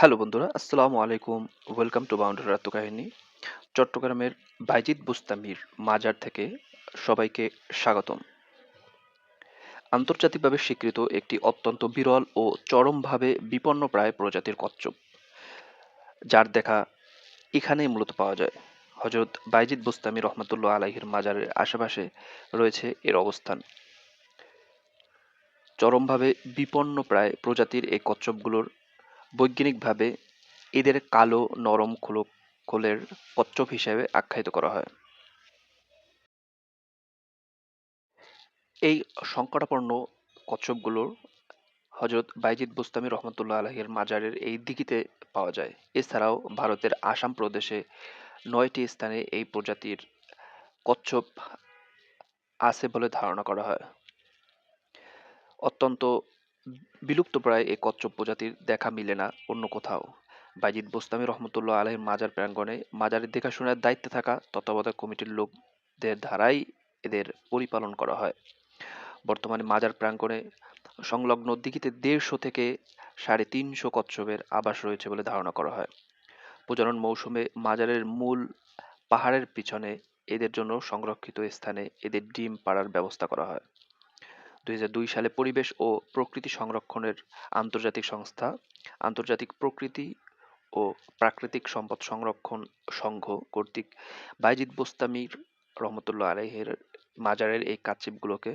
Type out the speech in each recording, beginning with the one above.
Hello বন্ধুরা, আসসালামু আলাইকুম। ওয়েলকাম টু বাউন্ডারি রাত্তুকাহিনী চট্টগ্রামের বাইজিদ বুস্তামির মাজার থেকে সবাইকে স্বাগতম। আন্তর্জাতিকভাবে স্বীকৃত একটি অত্যন্ত বিরল ও চরমভাবে বিপন্নপ্রায় প্রজাতির কচ্ছপ, যার দেখা এখানেই মূলত পাওয়া যায়। হজরত বাইজিদ বুস্তামি রহমতুল্লাহ আলাহির মাজারের আশেপাশে রয়েছে এর অবস্থান। চরমভাবে বিপন্নপ্রায় প্রজাতির এই কচ্ছপগুলোর বৈজ্ঞানিকভাবে এদের কালো, নরম খোলক খোলের কচ্ছপ হিসেবে আখ্যায়িত করা হয়। এই সংকটাপন্ন কচ্ছপগুলোর হজরত বাইজিদ বুস্তামি রহমতুল্লাহ আলহের মাজারের এই দিঘিতে পাওয়া যায়। এছাড়াও ভারতের আসাম প্রদেশে নয়টি স্থানে এই প্রজাতির কচ্ছপ আছে বলে ধারণা করা হয়। অত্যন্ত বিলুপ্তপ্রায় এই কচ্ছপ প্রজাতির দেখা মিলে না অন্য কোথাও। বাইজিদ বোস্তামি রহমতুল্লাহ আলহের মাজার প্রাঙ্গণে মাজারের দেখাশোনার দায়িত্বে থাকা তত্ত্বাবধায়ক কমিটির লোকদের ধারাই এদের পরিপালন করা হয়। বর্তমানে মাজার প্রাঙ্গণে সংলগ্ন দিঘিতে দেড়শো থেকে সাড়ে তিনশো কচ্ছপের আবাস রয়েছে বলে ধারণা করা হয়। প্রজনন মৌসুমে মাজারের মূল পাহাড়ের পিছনে এদের জন্য সংরক্ষিত স্থানে এদের ডিম পাড়ার ব্যবস্থা করা হয়। দু হাজার দুই সালে পরিবেশ ও প্রকৃতি সংরক্ষণের আন্তর্জাতিক সংস্থা, আন্তর্জাতিক প্রকৃতি ও প্রাকৃতিক সম্পদ সংরক্ষণ সংঘ কর্তৃক বাইজিদ বোস্তামির রহমতুল্লাহ আলাইহের মাজারের এই কাচিপগুলোকে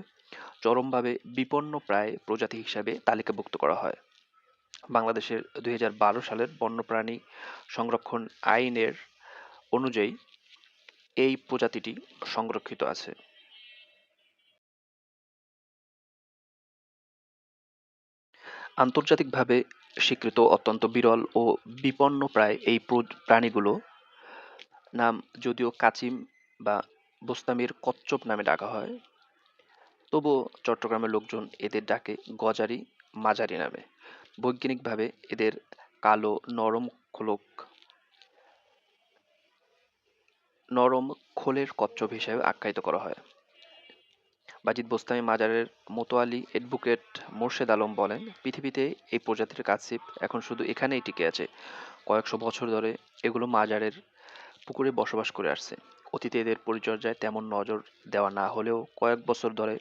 চরমভাবে বিপন্ন প্রায় প্রজাতি হিসাবে তালিকাভুক্ত করা হয়। বাংলাদেশের দুই হাজার বারো সালের বন্যপ্রাণী সংরক্ষণ আইনের অনুযায়ী এই প্রজাতিটি সংরক্ষিত আছে। আন্তর্জাতিকভাবে স্বীকৃত অত্যন্ত বিরল ও বিপন্নপ্রায় এই প্রাণীগুলো। নাম যদিও কাচিম বা বোস্তামির কচ্ছপ নামে ডাকা হয়। তবুও চট্টগ্রামের লোকজন এদের ডাকে গজারি মাঝারি নামে। বৈজ্ঞানিকভাবে এদের কালো, নরম খোলক, নরম খোলের কচ্ছপ হিসেবে আখ্যায়িত করা হয়। বাজিদ বোস্তামি মাজারের মোতোয়ালি এডভোকেট মোর্শেদ আলম বলেন পৃথিবীতে এই প্রজাতির কাছিপ এখন শুধু এখানেই টিকে আছে। কয়েকশো বছর ধরে এগুলো মাজারের পুকুরে বসবাস করে আসছে। অতীতে এদের পরিচর্যায় তেমন নজর দেওয়া না হলেও কয়েক বছর ধরে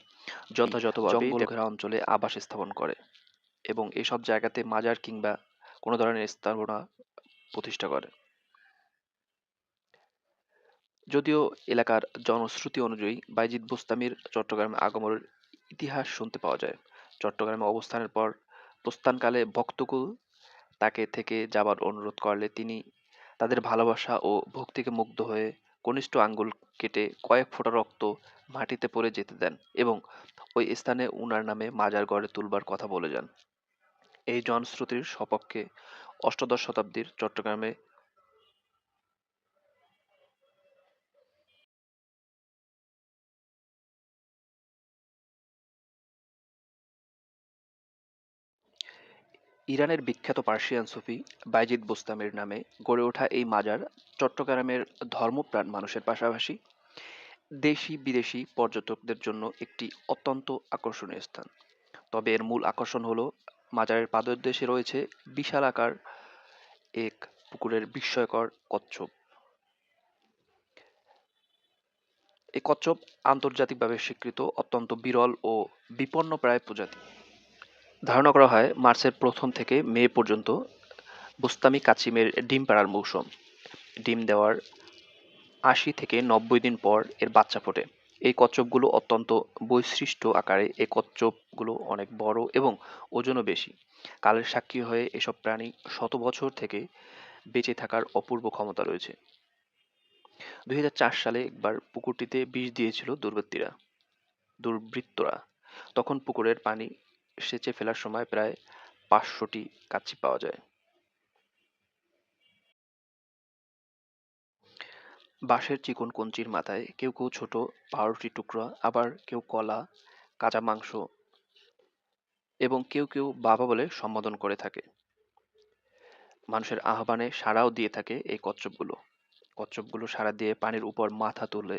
যথাযথভাবে ঘেরা অঞ্চলে আবাস স্থাপন করে এবং এসব জায়গাতে মাজার কিংবা কোনো ধরনের স্থাপনা প্রতিষ্ঠা করে। যদিও এলাকার জনশ্রুতি অনুযায়ী বাইজিদ বোস্তামির চট্টগ্রামে আগমনের ইতিহাস শুনতে পাওয়া যায়। চট্টগ্রামে অবস্থানের পর প্রস্থানকালে ভক্তকুল তাকে থেকে যাবার অনুরোধ করলে তিনি তাদের ভালোবাসা ও ভক্তিকে মুগ্ধ হয়ে কনিষ্ঠ আঙ্গুল কেটে কয়েক ফোঁটা রক্ত মাটিতে পড়ে যেতে দেন এবং ওই স্থানে উনার নামে মাজার গড়ে তুলবার কথা বলে যান। এই জনশ্রুতির সপক্ষে অষ্টাদশ শতাব্দীর চট্টগ্রামে ইরানের বিখ্যাত পার্সিয়ান সুফি বাইজিদ বোস্তামের নামে গড়ে ওঠা এই মাজার চট্টগ্রামের ধর্মপ্রাণ মানুষের পাশাপাশি দেশি, বিদেশি পর্যটকদের জন্য একটি অত্যন্ত আকর্ষণীয় স্থান। তবে এর মূল আকর্ষণ হলো, মাজারের পাদদেশে রয়েছে বিশাল আকার এক পুকুরের বিস্ময়কর কচ্ছপ। এই কচ্ছপ আন্তর্জাতিকভাবে স্বীকৃত, অত্যন্ত বিরল ও বিপন্নপ্রায় প্রজাতি। ধারণা করা হয় মার্চের প্রথম থেকে মে পর্যন্ত বুস্তামি কাচিমের ডিম পাড়ার মৌসুম। ডিম দেওয়ার আশি থেকে নব্বই দিন পর এর বাচ্চা ফোটে। এই কচ্ছপগুলো অত্যন্ত বৈশিষ্ট্য আকারে এই কচ্ছপগুলো অনেক বড় এবং ওজনও বেশি। কালের সাক্ষী হয়ে এসব প্রাণী শত বছর থেকে বেঁচে থাকার অপূর্ব ক্ষমতা রয়েছে। দু হাজার চার সালে একবার পুকুরটিতে বিষ দিয়েছিল দুর্বৃত্তীরা, দুর্বৃত্তরা। তখন পুকুরের পানি সেচে ফেলার সময় প্রায় পাঁচশোটি কাচ্চি পাওয়া যায়। বাঁশের চিকন কঞ্চির মাথায় কেউ কেউ ছোট পাউরুটি টুকরা, আবার কেউ কলা, কাঁচা মাংস এবং কেউ কেউ বাবা বলে সম্বোধন করে থাকে। মানুষের আহ্বানে সাড়াও দিয়ে থাকে এই কচ্ছপগুলো। কচ্ছপগুলো সাড়া দিয়ে পানির উপর মাথা তোলে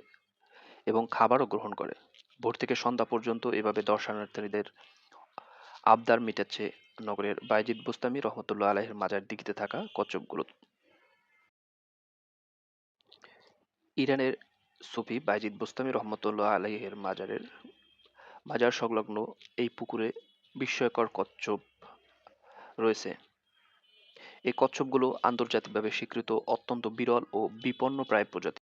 এবং খাবারও গ্রহণ করে। ভোর থেকে সন্ধ্যা পর্যন্ত এভাবে দর্শনার্থীদের আবদার মেটাচ্ছে নগরের বাইজিদ বোস্তামি রহমতুল্লাহ আলাহের মাজার দিঘিতে থাকা কচ্ছপগুলো। ইরানের সুফি বাইজিদ বোস্তামি রহমতুল্লাহ আলাইহের মাজারের মাজার সংলগ্ন এই পুকুরে বিস্ময়কর কচ্ছপ রয়েছে। এই কচ্ছপগুলো আন্তর্জাতিকভাবে স্বীকৃত অত্যন্ত বিরল ও বিপন্ন প্রায় প্রজাতি।